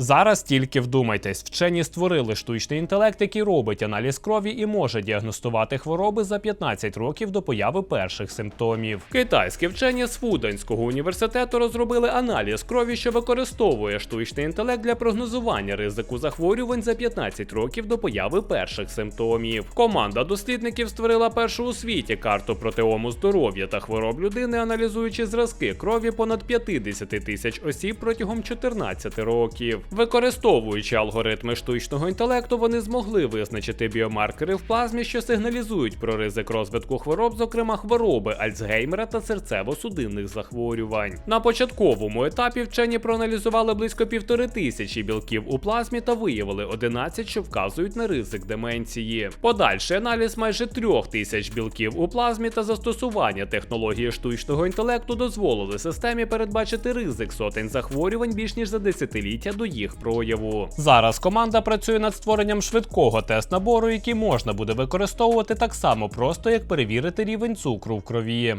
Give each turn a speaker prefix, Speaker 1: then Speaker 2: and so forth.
Speaker 1: Зараз тільки вдумайтесь, вчені створили штучний інтелект, який робить аналіз крові і може діагностувати хвороби за 15 років до появи перших симптомів. Китайські вчені з Фуданського університету розробили аналіз крові, що використовує штучний інтелект для прогнозування ризику захворювань за 15 років до появи перших симптомів. Команда дослідників створила першу у світі карту протеому здоров'я та хвороб людини, аналізуючи зразки крові понад 50 тисяч осіб протягом 14 років. Використовуючи алгоритми штучного інтелекту, вони змогли визначити біомаркери в плазмі, що сигналізують про ризик розвитку хвороб, зокрема хвороби Альцгеймера та серцево-судинних захворювань. На початковому етапі вчені проаналізували близько півтори тисячі білків у плазмі та виявили 11, що вказують на ризик деменції. Подальший аналіз майже трьох тисяч білків у плазмі та застосування технології штучного інтелекту дозволили системі передбачити ризик сотень захворювань більш ніж за десятиліття до їх прояву. Зараз команда працює над створенням швидкого тест набору, який можна буде використовувати так само просто, як перевірити рівень цукру в крові.